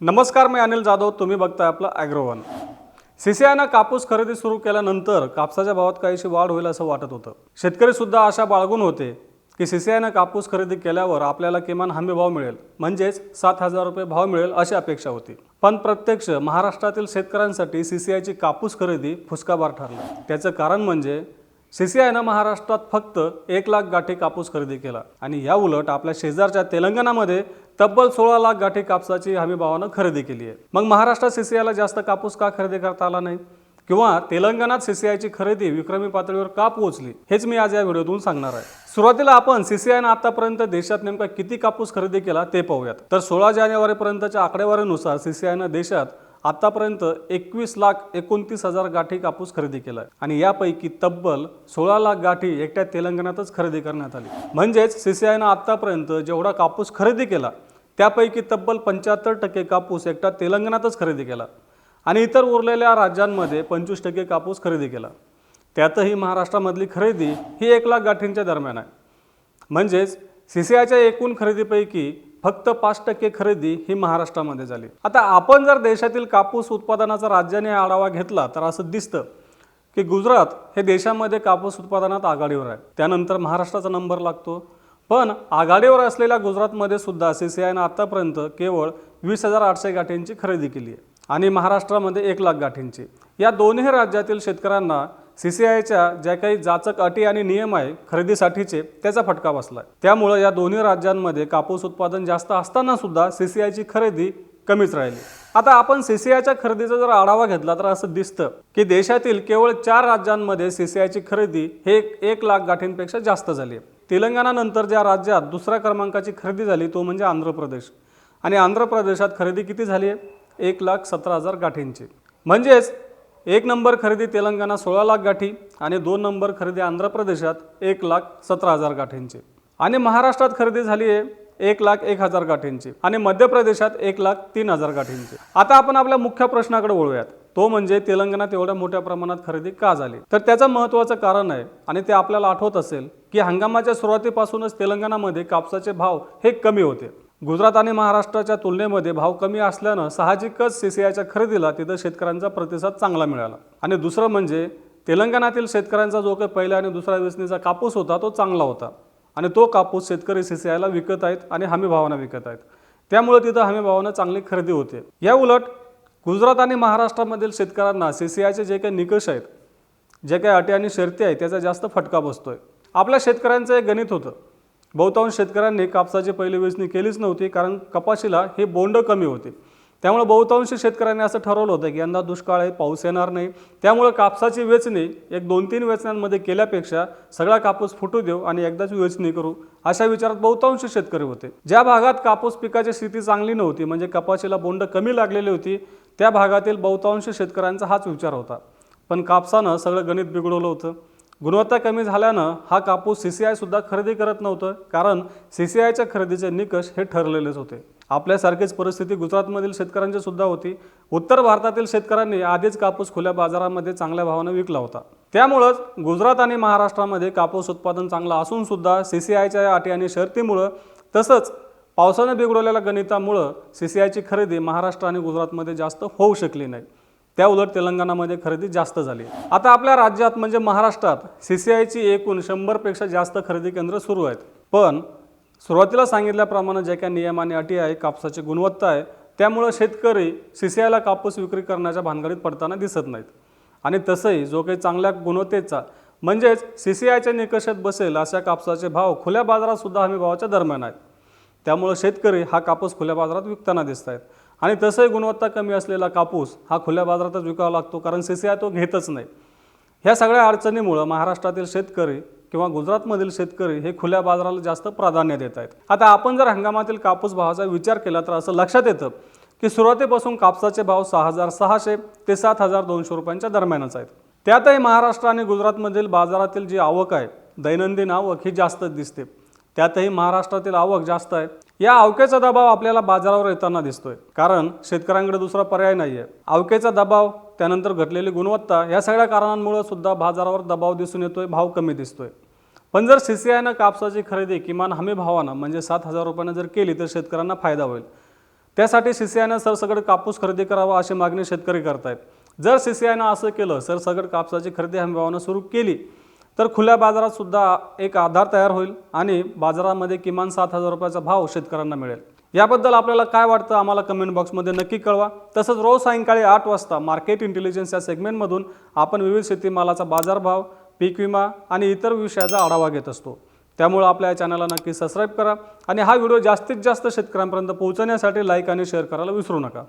नमस्कार मी अनिल जाधव. तुम्ही बघताय आपलं ॲग्रोवन सीसीआयनं कापूस खरेदी सुरू केल्यानंतर कापसाच्या भावात काहीशी वाढ होईल असं वाटत होतं. शेतकरी सुद्धा आशा बाळगून होते की सीसीआयनं कापूस खरेदी केल्यावर आपल्याला किमान हमी भाव मिळेल. म्हणजेच सात हजार रुपये भाव मिळेल अशी अपेक्षा होती. पण प्रत्यक्ष महाराष्ट्रातील शेतकऱ्यांसाठी सीसीआयची कापूस खरेदी फुसकाबार ठरली. त्याचं कारण म्हणजे सीसीआयनं महाराष्ट्रात फक्त एक लाख गाठी कापूस खरेदी केला आणि या उलट आपल्या शेजारच्या तेलंगणामध्ये तब्बल सोळा लाख गाठी कापसाची हमी भावानं खरेदी केली आहे. मग महाराष्ट्रात सी सी आयला जास्त कापूस का खरेदी करता आला नाही? किंवा तेलंगणात सी सी आयची खरेदी विक्रमी पातळीवर का पोहोचली? हेच मी आज या व्हिडिओतून सांगणार आहे. सुरुवातीला आपण सी सी आयनं आतापर्यंत देशात नेमका किती कापूस खरेदी केला ते पाहूयात. तर सोळा जानेवारीपर्यंतच्या आकडेवारीनुसार सी सी आयनं देशात आतापर्यंत एकवीस लाख एकोणतीस हजार गाठी कापूस खरेदी केला आणि यापैकी तब्बल सोळा लाख गाठी एकट्या तेलंगणातच खरेदी करण्यात आली. म्हणजेच सीसीआयनं आतापर्यंत जेवढा कापूस खरेदी केला त्यापैकी तब्बल पंच्याहत्तर टक्के कापूस एकट्या तेलंगणातच खरेदी केला. आणि इतर उरलेल्या राज्यांमध्ये पंचवीस टक्के कापूस खरेदी केला. त्यातही महाराष्ट्रामधली खरेदी ही एक लाख गाठींच्या दरम्यान आहे. म्हणजेच सी सी आयच्या एकूण खरेदीपैकी फक्त पाच टक्के खरेदी ही महाराष्ट्रामध्ये झाली. आता आपण जर देशातील कापूस उत्पादनाचा राज्याने आढावा घेतला तर असं दिसतं की गुजरात हे देशामध्ये कापूस उत्पादनात आघाडीवर आहे. त्यानंतर महाराष्ट्राचा नंबर लागतो. पण आघाडीवर असलेल्या गुजरातमध्ये सुद्धा सी सी आयनं आतापर्यंत केवळ वीस हजार आठशे गाठींची खरेदी केली आहे. आणि महाराष्ट्रामध्ये एक लाख गाठींची. या दोन्ही राज्यातील शेतकऱ्यांना सी सी आयच्या ज्या काही जाचक अटी आणि नियम आहे खरेदीसाठीचे त्याचा फटका बसला त्यामुळं या दोन्ही राज्यांमध्ये कापूस उत्पादन जास्त असताना सुद्धा सी सी आयची खरेदी कमीच राहिली. आता आपण सी सी आयच्या खरेदीचा जर आढावा घेतला तर असं दिसतं की देशातील केवळ चार राज्यांमध्ये सी सी आयची खरेदी हे एक लाख गाठींपेक्षा जास्त झाली. आहे तेलंगणानंतर ज्या राज्यात दुसऱ्या क्रमांकाची खरेदी झाली तो म्हणजे आंध्र प्रदेश. आणि आंध्र प्रदेशात खरेदी किती झाली आहे? एक लाख सतरा हजार गाठींची. म्हणजेच एक नंबर खरेदी तेलंगणा सोळा लाख गाठी आणि दोन नंबर खरेदी आंध्र प्रदेशात एक लाख सतरा हजार गाठींची आणि महाराष्ट्रात खरेदी झाली आहे एक लाख एक हजार गाठींची आणि मध्य प्रदेशात एक लाख तीन हजार गाठींची आता आपण आपल्या मुख्य प्रश्नाकडे वळूयात. तो म्हणजे तेलंगणात एवढ्या मोठ्या प्रमाणात खरेदी का झाली? तर त्याचं महत्त्वाचं कारण आहे आणि ते आपल्याला आठवत असेल की हंगामाच्या सुरुवातीपासूनच तेलंगणामध्ये कापसाचे भाव हे कमी होते. गुजरात आणि महाराष्ट्राच्या तुलनेमध्ये भाव कमी असल्यानं साहजिकच सी सी आयच्या खरेदीला तिथं शेतकऱ्यांचा प्रतिसाद चांगला मिळाला. आणि दुसरं म्हणजे तेलंगणातील शेतकऱ्यांचा जो काही पहिल्या आणि दुसऱ्या वेचणीचा कापूस होता तो चांगला होता. आणि तो कापूस शेतकरी सी सी आयला विकत आहेत आणि हमी भावानं विकत आहेत. त्यामुळे तिथं हमी भावानं चांगली खरेदी होते. या उलट गुजरात आणि महाराष्ट्रामधील शेतकऱ्यांना सी सी आयचे जे काही निकष आहेत जे काही अटी आणि शर्ती आहेत त्याचा जास्त फटका बसतोय. आपल्या शेतकऱ्यांचं एक गणित होतं. बहुतांश शेतकऱ्यांनी कापसाची पहिली वेचणी केलीच नव्हती कारण कपाशीला हे बोंड कमी होते. त्यामुळे बहुतांश शेतकऱ्यांनी असं ठरवलं होतं की यंदा दुष्काळ आहे पाऊस येणार नाही. त्यामुळे कापसाची वेचणी एक दोन तीन वेचण्यांमध्ये केल्यापेक्षा सगळा कापूस फुटू देऊ आणि एकदाच वेचणी करू अशा विचारात बहुतांश शेतकरी होते. ज्या भागात कापूस पिकाची स्थिती चांगली नव्हती म्हणजे कपाशीला बोंड कमी लागलेली होती त्या भागातील बहुतांश शेतकऱ्यांचा हाच विचार होता. पण कापसानं सगळं गणित बिघडवलं होतं. गुणवत्ता कमी झाल्यानं हा कापूस सी सी आयसुद्धा खरेदी करत नव्हतं कारण सी सी आयच्या खरेदीचे निकष हे ठरलेलेच होते. आपल्यासारखीच परिस्थिती गुजरातमधील शेतकऱ्यांची सुद्धा होती. उत्तर भारतातील शेतकऱ्यांनी आधीच कापूस खुल्या बाजारामध्ये चांगल्या भावानं विकला होता. त्यामुळंच गुजरात आणि महाराष्ट्रामध्ये कापूस उत्पादन चांगलं असून सुद्धा सी सी आयच्या अटी आणि शर्तीमुळं तसंच पावसानं बिघडवलेल्या गणितामुळं सी सी आयची खरेदी महाराष्ट्र आणि गुजरातमध्ये जास्त होऊ शकली नाही. त्या उलट तेलंगणामध्ये खरेदी जास्त झाली. आता आपल्या राज्यात म्हणजे महाराष्ट्रात सी सी आयची एकूण शंभरपेक्षा जास्त खरेदी केंद्र सुरू आहेत. पण सुरुवातीला सांगितल्याप्रमाणे जे काही नियम आणि अटी आहे कापसाची गुणवत्ता आहे त्यामुळं शेतकरी सी सी आयला कापूस विक्री करण्याच्या भानगडीत पडताना दिसत नाहीत. आणि तसंही जो काही चांगल्या गुणवत्तेचा म्हणजेच सी सी आयच्या निकषात बसेल अशा कापसाचे भाव खुल्या बाजारात सुद्धा हमी भावाच्या दरम्यान आहेत. त्यामुळं शेतकरी हा कापूस खुल्या बाजारात विकताना दिसत आहेत आणि तसंही गुणवत्ता कमी असलेला कापूस हा खुल्या बाजारातच विकावा लागतो कारण सी सी आय तो घेतच नाही. ह्या सगळ्या अडचणीमुळं महाराष्ट्रातील शेतकरी किंवा गुजरातमधील शेतकरी हे खुल्या बाजाराला जास्त प्राधान्य देत आहेत. आता आपण जर हंगामातील कापूस भावाचा विचार केला तर असं लक्षात येतं की सुरुवातीपासून कापसाचे भाव सहा हजार सहाशे ते सात हजार दोनशे रुपयांच्या दरम्यानच आहेत. त्यातही महाराष्ट्र आणि गुजरातमधील बाजारातील जी आवक आहे दैनंदिन आवक ही जास्त दिसते. त्यातही महाराष्ट्रातील आवक जास्त आहे या अवकेचा दबाव आपल्याला बाजारावर येताना दिसतोय. कारण शेतकऱ्यांकडे दुसरा पर्याय नाही आहे दबाव त्यानंतर घटलेली गुणवत्ता या सगळ्या कारणांमुळे सुद्धा बाजारावर दबाव दिसून येतोय भाव कमी दिसतोय. पण जर सी सी आयनं कापसाची खरेदी किमान हमी भावानं म्हणजे सात हजार रुपयानं जर केली तर शेतकऱ्यांना फायदा होईल. त्यासाठी सी सी आयनं सरसकट कापूस खरेदी करावा अशी मागणी शेतकरी करतायत. जर सी सी आयनं असं केलं सरसकट कापसाची खरेदी हमीभावानं सुरू केली तर खुल्या बाजारात सुद्धा एक आधार तयार होईल आणि बाजारामध्ये किमान सात हजार रुपयाचा भाव शेतकऱ्यांना मिळेल. याबद्दल आपल्याला काय वाटतं आम्हाला कमेंट बॉक्समध्ये नक्की कळवा. तसंच रोज सायंकाळी आठ वाजता मार्केट इंटेलिजन्स या सेगमेंटमधून आपण विविध शेतीमालाचा बाजारभाव पीक विमा आणि इतर विषयाचा आढावा घेत असतो. त्यामुळे आपल्या या चॅनलला नक्की सबस्क्राईब करा आणि हा व्हिडिओ जास्तीत जास्त शेतकऱ्यांपर्यंत पोहोचण्यासाठी लाईक आणि शेअर करायला विसरू नका.